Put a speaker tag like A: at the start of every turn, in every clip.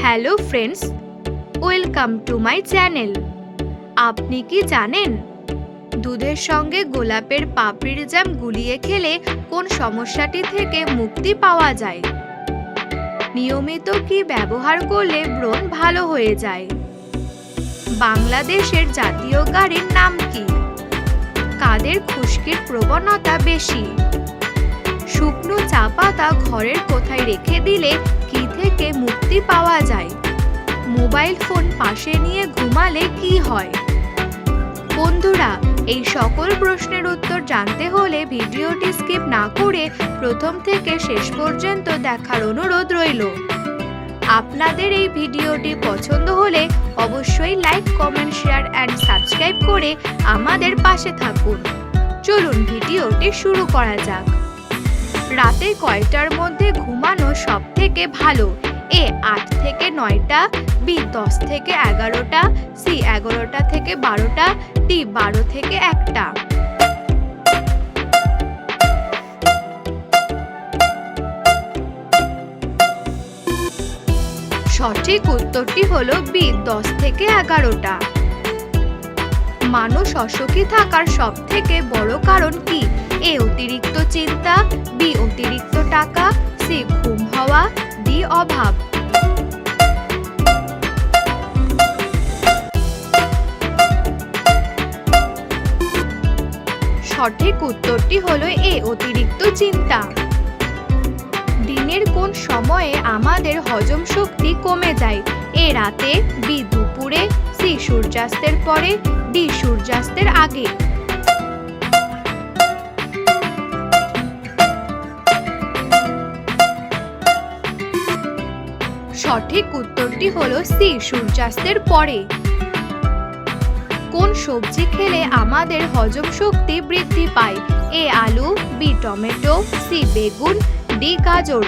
A: Hello friends welcome to my channel আপনি কি জানেন দুধের সঙ্গে গোলাপের পাপড়ির জ্যাম গুলিয়ে খেলে কোন সমস্যাটি থেকে মুক্তি পাওয়া যায়? নিয়মিত কি ব্যবহার করলে ব্রণ ভালো হয়ে যায়? বাংলাদেশের জাতীয় গাড়ির নাম কি? কাদের খুশকির প্রবণতা বেশি? শুকনো চা পাতা ঘরের কোথায় রেখে দিলে থেকে মুক্তি পাওয়া যায়। মোবাইল ফোন পাশে নিয়ে ঘুমালে কি হয়? বন্ধুরা, এই সকল প্রশ্নের উত্তর জানতে হলে ভিডিওটি স্কিপ না করে প্রথম থেকে শেষ পর্যন্ত দেখার অনুরোধ রইল। আপনাদের এই ভিডিওটি পছন্দ হলে অবশ্যই like, comment, share and subscribe করে আমাদের পাশে থাকুন। চলুন ভিডিওটি শুরু করা যাক। রাতে কয়টার মধ্যে ঘুমানো সব থেকে ভালো? এ আট থেকে নয়টা, বি দশ থেকে এগারোটা, সি এগারোটা থেকে বারোটা, ডি বারো থেকে একটা। সঠিক উত্তরটি হলো বি দশ থেকে এগারোটা। মানুষ অসুখী থাকার সব থেকে বড় কারণ কি? এ অতিরিক্ত চিন্তা, বি অতিরিক্ত টাকা, সি ঘুম হওয়া অভাব। সঠিক উত্তরটি হলো এ, অতিরিক্ত চিন্তা। দিনের কোন সময়ে আমাদের হজম শক্তি কমে যায়? এ, রাতে, বি, দুপুরে, সি, সূর্যাস্তের পরে, ডি, সূর্যাস্তের আগে। সঠিক উত্তরটি হলো সি, সূর্যাস্তের পরে। কোন সবজি খেলে আমাদের হজম শক্তি বৃদ্ধি পায়? এ, আলু, বি, টমেটো, সি, বেগুন, ডি, গাজর।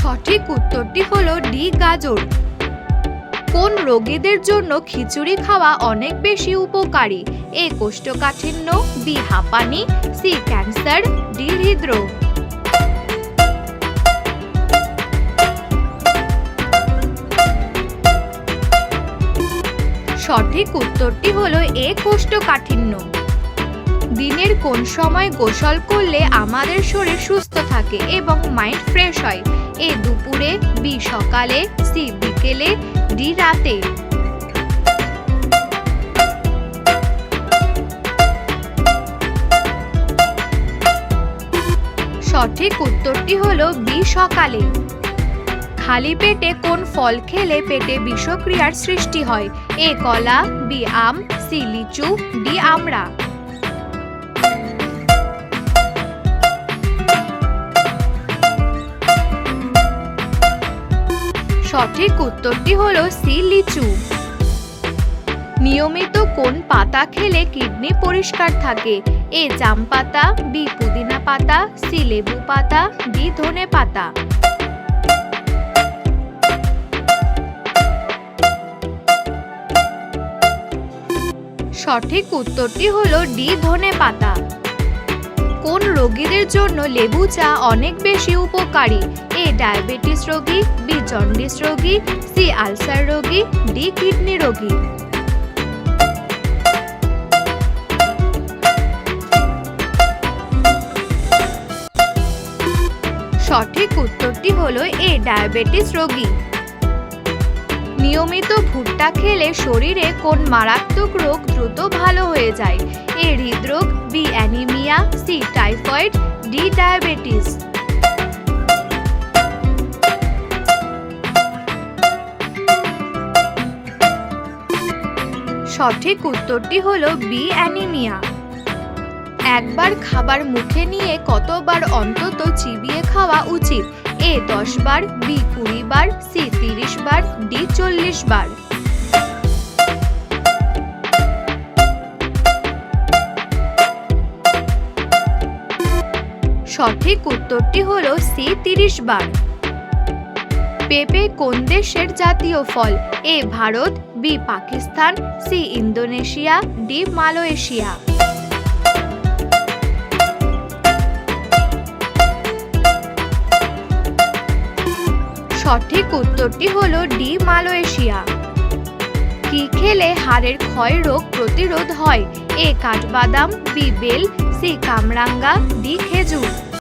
A: সঠিক উত্তরটি হলো ডি, গাজর। কোন রোগীদের জন্য খিচুড়ি খাওয়া অনেক বেশি উপকারী? এ কোষ্ঠকাঠিন্য, বি হাঁপানি, সি ক্যান্সার, ডি হৃদরোগ। সঠিক উত্তরটি হলো এ কোষ্ঠকাঠিন্য। দিনের কোন সময় গোসল করলে আমাদের শরীর সুস্থ থাকে এবং মাইন্ড ফ্রেশ হয়? এ দুপুরে, বি সকালে, সি বিকেলে, ডি রাতে। সঠিক উত্তরটি হলো বি সকালে। খালি পেটে কোন ফল খেলে পেটে বিষক্রিয়ার সৃষ্টি হয়? এ কলা, বি আম, সি লিচু, ডি আমড়া। সঠিক উত্তরটি হল সি, লিচু। নিয়মিত কোন পাতা খেলে কিডনি পরিষ্কার থাকে? এ, জাম পাতা, বি, পুদিনা পাতা, সি, লেবু পাতা, ডি, ধনে পাতা। সঠিক উত্তরটি হলো ডি, ধনে পাতা। কোন রোগীদের জন্য লেবু চা অনেক বেশি উপকারী? ডায়াবেটিস রোগী বি জন্ডিস রোগী, সি আলসার রোগী, ডি কিডনি রোগী। সঠিক উত্তরটি হলো এ, ডায়াবেটিস রোগী। নিয়মিত ভুট্টা খেলে শরীরে কোন মারাত্মক রোগ দ্রুত ভালো হয়ে যায়? এ, হৃদরোগ, B, anaemia, C, typhoid, D, diabetes. সঠিক উত্তরটি হলো বি অ্যানিমিয়া একবার খাবার মুখে নিয়ে কতবার অন্তত চিবিয়ে খাওয়া উচিত? এ দশ বার বি কুড়ি বার সি তিরিশ বার ডি চল্লিশ বার সঠিক উত্তরটি হল সি তিরিশ বার পেঁপে কোন দেশের জাতীয় ফল? A Bharat B Pakistan, C Indonesia, D Malaysia. সঠিক উত্তরটি হল ডি মালয়েশিয়া। কি খেলে হাড়ের ক্ষয় রোগ প্রতিরোধ হয়? এ কাঠবাদাম, বি বেল, সি কামরাঙ্গা, ডি খেজুর।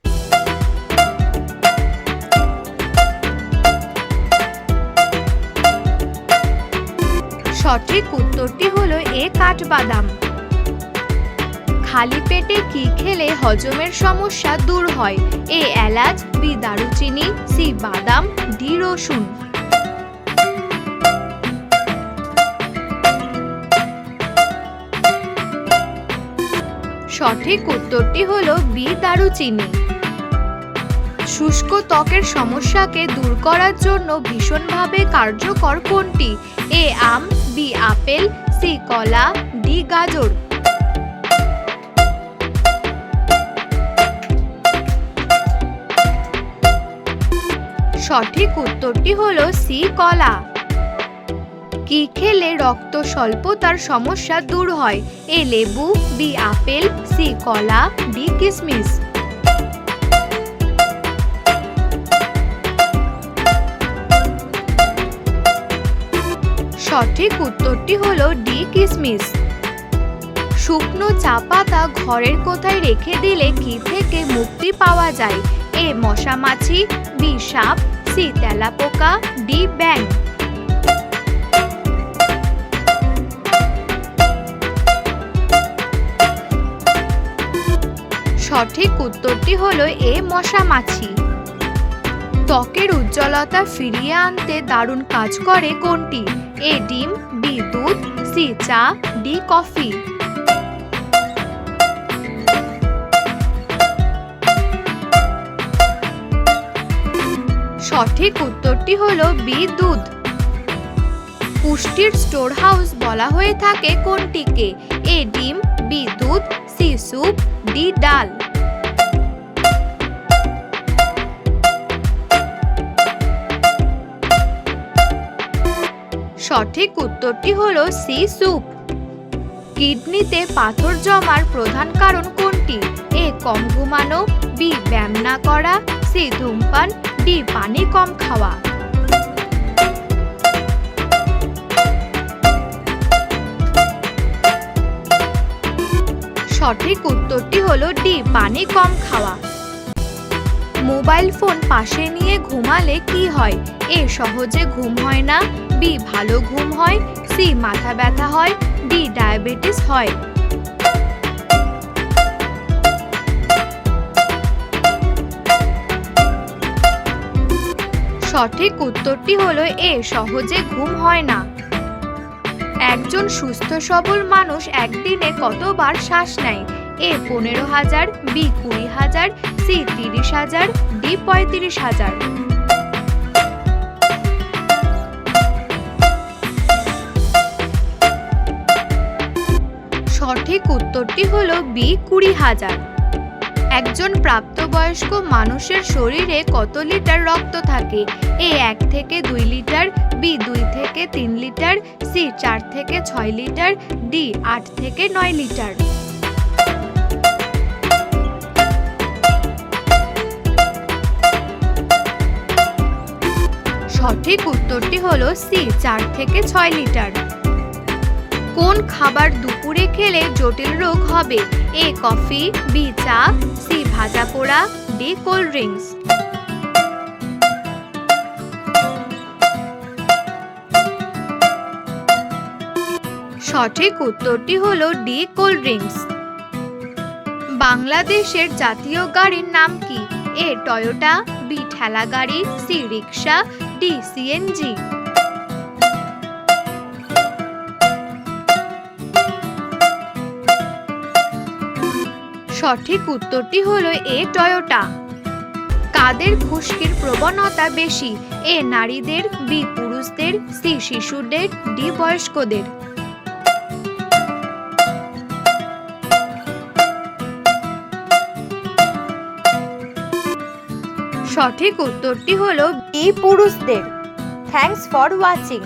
A: সঠিক উত্তরটি হলো এ কাঠবাদাম। খালি পেটে কি খেলে হজমের সমস্যা দূর হয়? এ এলাচ, বি দারুচিনি, সি বাদাম, ডি রসুন। সঠিক উত্তরটি হলো বি দারুচিনি। শুষ্ক ত্বকের সমস্যাকে দূর করার জন্য ভীষণভাবে কার্যকর কোনটি? এ, আম, বি, আপেল, সি, কলা, ডি, গাজর। সঠিক উত্তরটি হলো সি, কলা। কি খেলে রক্ত স্বল্পতার সমস্যা দূর হয়? এ, লেবু, বি, আপেল, সি, কলা, ডি, কিসমিস। সঠিক উত্তরটি হল ডি কিসমিস। শুকনো চা পাতা ঘরের কোথায় রেখে দিলে কি থেকে মুক্তি পাওয়া যায়? এ মশা মাছি বি সাপ, সি তেলাপোকা, ডি ব্যাং সঠিক উত্তরটি হলো এ মশা মাছি ত্বকের উজ্জ্বলতা ফিরিয়ে আনতে দারুণ কাজ করে কোনটি? এ ডিম বি দুধ সি চা ডি কফি। সঠিক উত্তরটি হলো বি দুধ। পুষ্টির স্টোর হাউস বলা হয়ে থাকে কোনটিকে? এ ডিম বি দুধ সি স্যুপ ডি ডাল। সঠিক উত্তরটি হলো সি, স্যুপ। কিডনিতে পাথর জমার প্রধান কারণ কোনটি? এ, কম ঘুমানো, বি, ব্যায়াম না করা, সি, ধূমপান, ডি, পানি কম খাওয়া। সঠিক উত্তরটি হলো ডি, পানি কম খাওয়া। মোবাইল ফোন পাশে নিয়ে ঘুমালে কি হয়? এ, সহজে ঘুম হয় না বি, ভালো ঘুম হয়, সি, মাথা ব্যথা হয়, ডি, ডায়াবেটিস হয়। সঠিক উত্তরটি হলো এ, সহজে ঘুম হয় না। একজন সুস্থ সবল মানুষ একদিনে কতবার শ্বাস নেয়? এ, পনেরো হাজার, বি, কুড়ি হাজার, সি, তিরিশ হাজার, ডি, পঁয়ত্রিশ হাজার। সঠিক উত্তরটি হলো বি, কুড়ি হাজার। একজন প্রাপ্তবয়স্ক মানুষের শরীরে কত লিটার রক্ত থাকে? এ, এক থেকে দুই লিটার, বি, দুই থেকে তিন লিটার, সি, চার থেকে ছয় লিটার, ডি, আট থেকে নয় লিটার। সঠিক উত্তরটি হলো সি, চার থেকে ছয় লিটার। কোন খাবার দুপুরে খেলে জটিল রোগ হবে? এ, কফি, বি, চা, সি, ভাজা পোড়া, ডি, কোল্ড ড্রিঙ্কস। সঠিক উত্তরটি হলো ডি, কোল্ড ড্রিঙ্কস। বাংলাদেশের জাতীয় গাড়ির নাম কি? এ, টয়োটা, বি, ঠেলা গাড়ি, সি, রিক্সা, ডি সিএনজি সঠিক উত্তরটি হলো এ টয়োটা। কাদের খুশকির প্রবণতা বেশি? এ নারীদের, বি পুরুষদের, সি শিশুদের, ডি বয়স্কদের। সঠিক উত্তরটি হলো বি পুরুষদের। Thanks for watching.